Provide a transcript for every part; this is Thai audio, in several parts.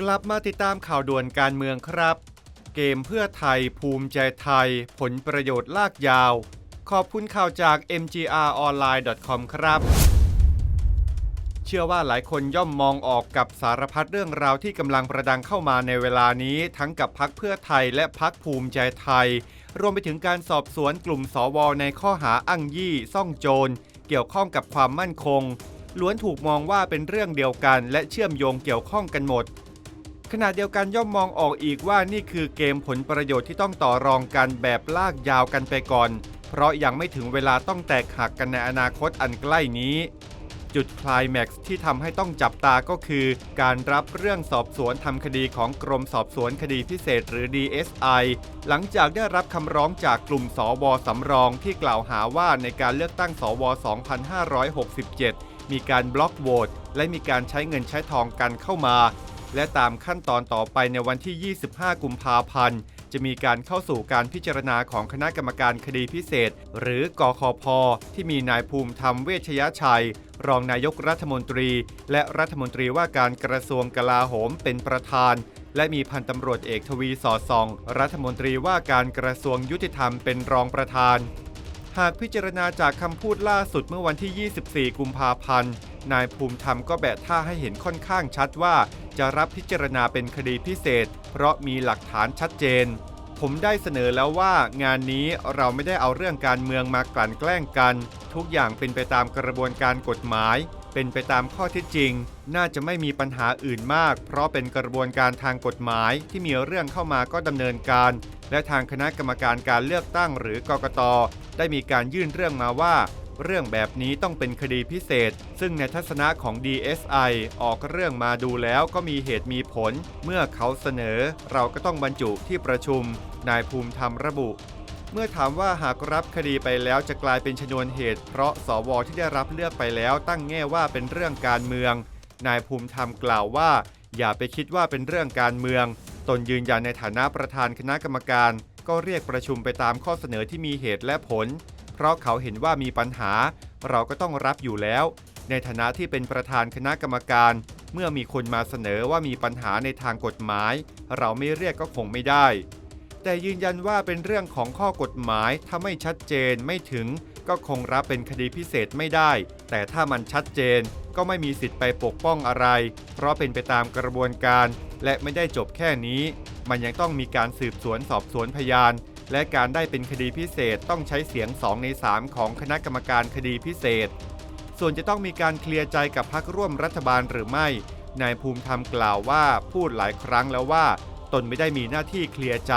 กลับมาติดตามข่าวด่วนการเมืองครับ เกมเพื่อไทยภูมิใจไทย ผลประโยชน์ลากยาว ขอบคุณข่าวจาก mgronline.com ครับ เชื่อว่าหลายคนย่อมมองออกกับสารพัดเรื่องราวที่กำลังประดังเข้ามาในเวลานี้ทั้งกับพักเพื่อไทยและพักภูมิใจไทย รวมไปถึงการสอบสวนกลุ่มสวในข้อหาอ้างยี่ ซ่องโจร เกี่ยวข้องกับความมั่นคงล้วนถูกมองว่าเป็นเรื่องเดียวกันและเชื่อมโยงเกี่ยวข้องกันหมด ขณะเดียวกันย่อมมองออกอีกว่านี่คือเกมผลประโยชน์ที่ต้องต่อรองกันแบบลากยาวกันไปก่อน เพราะยังไม่ถึงเวลาต้องแตกหักกันในอนาคตอันใกล้นี้ จุดคลายแม็กซ์ที่ทำให้ต้องจับตาก็คือ การรับเรื่องสอบสวนทำคดีของกรมสอบสวนคดีพิเศษหรือ DSI หลังจากได้รับคำร้องจากกลุ่มสวสำรองที่กล่าวหาว่าในการเลือกตั้งสว 2567 มีการบล็อกโหวตและมีการใช้เงินใช้ทองกันเข้ามา และตามขั้นตอนต่อไปในวันที่ 25 กุมภาพันธ์ จะมีการเข้าสู่การพิจารณาของคณะกรรมการคดีพิเศษ หรือกคพที่มีนายภูมิธรรมเวชยชัย รองนายกรัฐมนตรี และรัฐมนตรีว่าการกระทรวงกลาโหมเป็นประธาน และมีพันตำรวจเอกทวีสอดส่อง รัฐมนตรีว่าการกระทรวงยุติธรรมเป็นรองประธาน หากพิจารณาจากคำพูดล่าสุดเมื่อวันที่ 24 กุมภาพันธ์นายภูมิธรรมก็แบะท่าให้เห็นค่อนข้างชัดว่า จะรับพิจารณาเป็นคดีพิเศษ เพราะมีหลักฐานชัดเจน ผมได้เสนอแล้วว่างานนี้เราไม่ได้เอาเรื่องการเมืองมากลั่นแกล้งกัน ทุกอย่างเป็นไปตามกระบวนการกฎหมาย เป็นไปตามข้อเท็จจริง น่าจะไม่มีปัญหาอื่นมาก เพราะเป็นกระบวนการทางกฎหมายที่มีเรื่องเข้ามาก็ดำเนินการ และทางคณะกรรมการการเลือกตั้งหรือกกตได้มีการยื่นเรื่องมาว่า เรื่องแบบนี้ต้องเป็นคดีพิเศษ ซึ่งในทัศนะของ DSI ออกเรื่องมาดูแล้วก็มีเหตุมีผล เมื่อเขาเสนอ เราก็ต้องบรรจุที่ประชุม นายภูมิธรรมระบุ เมื่อถามว่าหากรับคดีไปแล้วจะกลายเป็นชนวนเหตุ เพราะสวที่ได้รับเลือกไปแล้วตั้งแง่ว่าเป็นเรื่องการเมือง นายภูมิธรรมกล่าวว่า อย่าไปคิดว่าเป็นเรื่องการเมือง ตนยืนยันในฐานะประธานคณะกรรมการ ก็เรียกประชุมไปตามข้อเสนอที่มีเหตุและผล เพราะเขาเห็นว่ามีปัญหา เราก็ต้องรับอยู่แล้ว ในฐานะที่เป็นประธานคณะกรรมการ เมื่อมีคนมาเสนอว่ามีปัญหาในทางกฎหมาย เราไม่เรียกก็คงไม่ได้ แต่ยืนยันว่าเป็นเรื่องของข้อกฎหมายถ้าไม่ชัดเจนไม่ถึง ก็คงรับเป็นคดีพิเศษไม่ได้ แต่ถ้ามันชัดเจนก็ไม่มีสิทธิ์ไปปกป้องอะไร เพราะเป็นไปตามกระบวนการ และไม่ได้จบแค่นี้ มันยังต้องมีการสืบสวนสอบสวนพยาน และการได้เป็นคดีพิเศษต้องใช้เสียง 2 ใน 3 ของคณะกรรมการคดีพิเศษ ส่วนจะต้องมีการเคลียร์ใจกับพักร่วมรัฐบาลหรือไม่ นายภูมิธรรมกล่าวว่าพูดหลายครั้งแล้วว่า ตนไม่ได้มีหน้าที่เคลียร์ใจ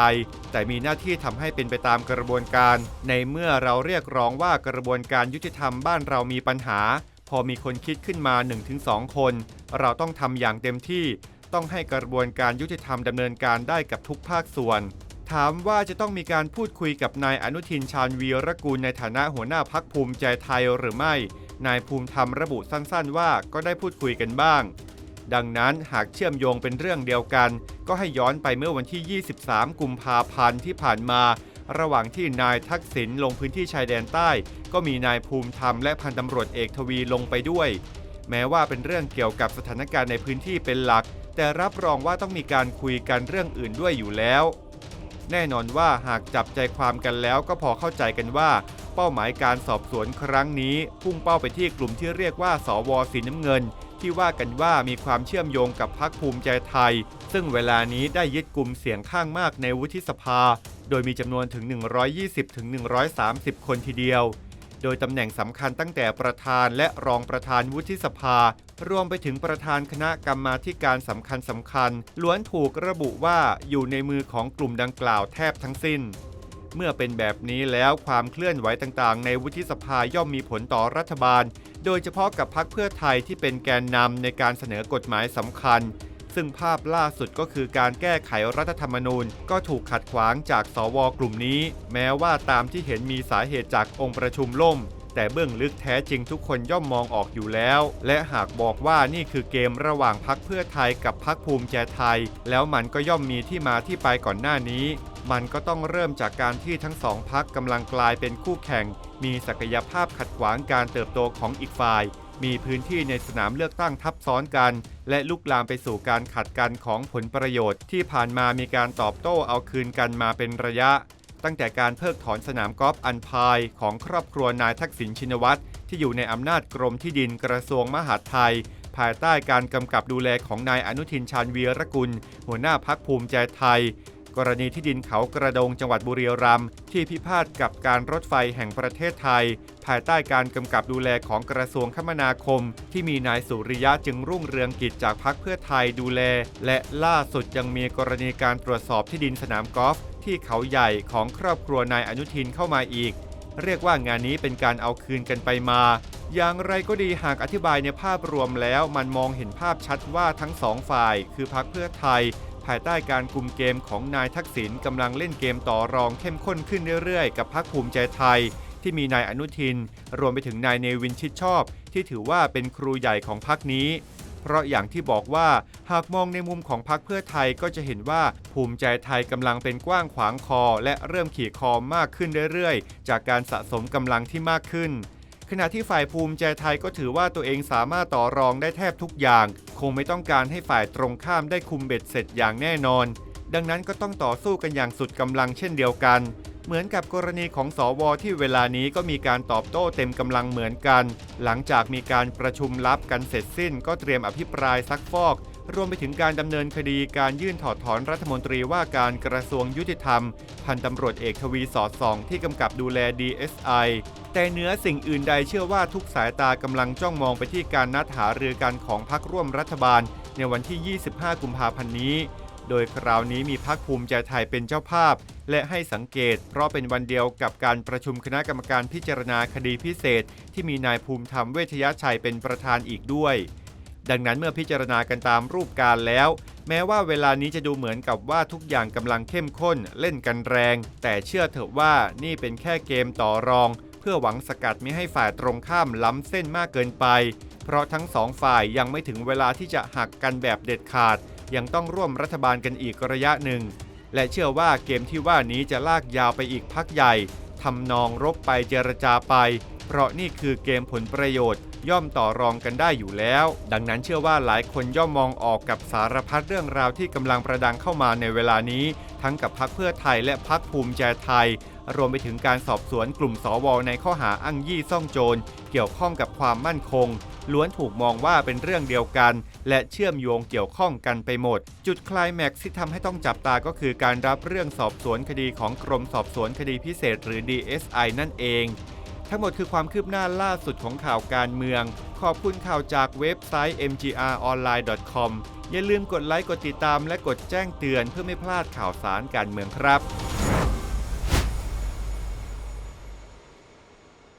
แต่มีหน้าที่ทำให้เป็นไปตามกระบวนการ ในเมื่อเราเรียกร้องว่ากระบวนการยุติธรรมบ้านเรามีปัญหา พอมีคนคิดขึ้นมา 1-2 คน เราต้องทำอย่างเต็มที่ ต้องให้กระบวนการยุติธรรมดำเนินการได้กับทุกภาคส่วน ถามว่าจะต้องมีการพูดคุยกับนายอนุทินชาญวีรกูลในฐานะหัวหน้าพักภูมิใจไทยหรือไม่ นายภูมิธรรมระบุสั้นๆ ว่าก็ได้พูดคุยกันบ้าง ดังนั้นหากเชื่อมโยงเป็นเรื่องเดียวกัน ก็ให้ย้อนไปเมื่อวันที่ 23 กุมภาพันธ์ที่ผ่านมา ระหว่างที่นายทักษิณลงพื้นที่ชายแดนใต้ ก็มีนายภูมิธรรมและพันตำรวจเอกทวีลงไปด้วย แม้ว่าเป็นเรื่องเกี่ยวกับสถานการณ์ในพื้นที่เป็นหลัก แต่รับรองว่าต้องมีการคุยกันเรื่องอื่นด้วยอยู่แล้ว แน่นอนว่าหากจับใจความกันแล้วก็พอเข้าใจกันว่า เป้าหมายการสอบสวนครั้งนี้ พุ่งเป้าไปที่กลุ่มที่เรียกว่า สวสีน้ำเงิน ที่ว่ากันว่ามีความเชื่อมโยงกับพรรคภูมิใจไทย ซึ่งเวลานี้ได้ยึดกลุ่มเสียงข้างมากในวุฒิสภา โดยมีจำนวนถึง 120-130 คนทีเดียว โดยตำแหน่งสำคัญตั้งแต่ประธานและรองประธานวุฒิสภา รวมไปถึงประธานคณะกรรมาธิการสำคัญสำคัญ ล้วนถูกระบุว่าอยู่ในมือของกลุ่มดังกล่าวแทบทั้งสิ้น เมื่อเป็นแบบนี้แล้วความเคลื่อนไหวต่างๆ ในวุฒิสภาย่อมมีผลต่อรัฐบาล โดยเฉพาะกับพรรคเพื่อไทยที่เป็นแกนนำในการเสนอกฎหมายสำคัญ ซึ่งภาพล่าสุดก็คือการแก้ไขรัฐธรรมนูญ ก็ถูกขัดขวางจากสวกลุ่มนี้ แม้ว่าตามที่เห็นมีสาเหตุจากองค์ประชุมล่ม แต่เบื้องลึกแท้จริงทุกคนย่อมมองออกอยู่แล้ว และหากบอกว่านี่คือเกมระหว่างพักเพื่อไทยกับพักภูมิใจไทย แล้วมันก็ย่อมมีที่มาที่ไปก่อนหน้านี้ มันก็ต้องเริ่มจากการที่ทั้งสองพักกำลังกลายเป็นคู่แข่ง มีศักยภาพขัดขวางการเติบโตของอีกฝ่ายมีพื้นที่ในสนามเลือกตั้งทับซ้อนกัน และลุกลามไปสู่การขัดกันของผลประโยชน์ ที่ผ่านมามีการตอบโต้เอาคืนกันมาเป็นระยะ ตั้งแต่การเพิกถอนสนามกอล์ฟอันพายของครอบครัวนายทักษิณชินวัตรที่อยู่ในอำนาจกรมที่ดินกระทรวงมหาดไทย ภายใต้การกำกับดูแลของนายอนุทินชาญวีรกุล หัวหน้าพักภูมิใจไทย กรณีที่ดินเขากระโดงจังหวัดบุรีรัมย์ที่พิพาทกับการรถไฟแห่งประเทศไทย ภายใต้การกำกับดูแลของกระทรวงคมนาคม ที่มีนายสุริยะจึงรุ่งเรืองกิจจากพักเพื่อไทยดูแล และล่าสุดยังมีกรณีการตรวจสอบที่ดินสนามกอล์ฟที่เขาใหญ่ของครอบครัวนายอนุทินเข้ามาอีก เรียกว่างานนี้เป็นการเอาคืนกันไปมา อย่างไรก็ดีหากอธิบายในภาพรวมแล้วมันมองเห็นภาพชัดว่าทั้งสองฝ่าย คือพักเพื่อไทย ภายใต้การคุมเกมของนายทักษิณกำลังเล่นเกมต่อรองเข้มข้นขึ้นเรื่อยๆ กับพักภูมิใจไทย ที่มีนายอนุทิน รวมไปถึงนายเนวินชิดชอบ ที่ถือว่าเป็นครูใหญ่ของพักนี้ เพราะอย่างที่บอกว่าหากมองในมุมของพรรคเพื่อไทยก็จะเห็นว่าภูมิใจไทยกำลังเป็นกว้างขวางคอ และเริ่มขี่คอมากขึ้นเรื่อยๆ จากการสะสมกำลังที่มากขึ้น ขณะที่ฝ่ายภูมิใจไทยก็ถือว่าตัวเองสามารถต่อรองได้แทบทุกอย่าง คงไม่ต้องการให้ฝ่ายตรงข้ามได้คุมเบ็ดเสร็จอย่างแน่นอน ดังนั้นก็ต้องต่อสู้กันอย่างสุดกำลังเช่นเดียวกัน เหมือนกับกรณีของสอวอที่เวลานี้ก็มีการตอบโต้เต็มกำลังเหมือนกัน หลังจากมีการประชุมลับกันเสร็จสิ้น ก็เตรียมอภิปรายซักฟอก รวมไปถึงการดำเนินคดีการยื่นถอดถอนรัฐมนตรีว่าการกระทรวงยุติธรรม พันตำรวจเอกทวีสอดส่อง ที่กำกับดูแล DSI แต่เนื้อสิ่งอื่นใดเชื่อว่าทุกสายตากำลังจ้องมองไปที่การนัดหารือกันของพรรคร่วมรัฐบาล ในวันที่ 25 กุมภาพันธ์นี้ โดยคราวนี้มีพักภูมิใจไทยเป็นเจ้าภาพ และให้สังเกต เพราะเป็นวันเดียวกับการประชุมคณะกรรมการพิจารณาคดีพิเศษ ที่มีนายภูมิธรรมเวชยชัยเป็นประธานอีกด้วย ดังนั้นเมื่อพิจารณากันตามรูปการแล้ว แม้ว่าเวลานี้จะดูเหมือนกับว่าทุกอย่างกำลังเข้มข้นเล่นกันแรง แต่เชื่อเถอะว่านี่เป็นแค่เกมต่อรอง เพื่อหวังสกัดไม่ให้ฝ่ายตรงข้ามล้ำเส้นมากเกินไป เพราะทั้งสองฝ่ายยังไม่ถึงเวลาที่จะหักกันแบบเด็ดขาด ยังต้องร่วมรัฐบาลกันอีกระยะหนึ่ง และเชื่อว่าเกมที่ว่านี้จะลากยาวไปอีกพักใหญ่ทำนองรบไปเจรจาไป เพราะนี่คือเกมผลประโยชน์ ย่อมต่อรองกันได้อยู่แล้ว ดังนั้นเชื่อว่าหลายคนย่อมมองออกกับสารพัดเรื่องราวที่กำลังประดังเข้ามาในเวลานี้ ทั้งกับพักเพื่อไทยและพักภูมิใจไทย รวมไปถึงการสอบสวนกลุ่มสวในข้อหาอ้างยี่ซ่องโจร เกี่ยวข้องกับความมั่นคง ล้วนถูกมองว่าเป็นเรื่องเดียวกัน และเชื่อมโยงเกี่ยวข้องกันไปหมด จุดคลายแม็กซ์ที่ทำให้ต้องจับตาก็คือการรับเรื่องสอบสวนคดีของกรมสอบสวนคดีพิเศษหรือ DSI นั่นเอง ทั้งหมดคือความคืบหน้าล่าสุดของข่าวการเมือง ขอบคุณข่าวจากเว็บไซต์ mgronline.com อย่าลืมกดไลค์ กดติดตามและกดแจ้งเตือนเพื่อไม่พลาดข่าวสารการเมืองครับ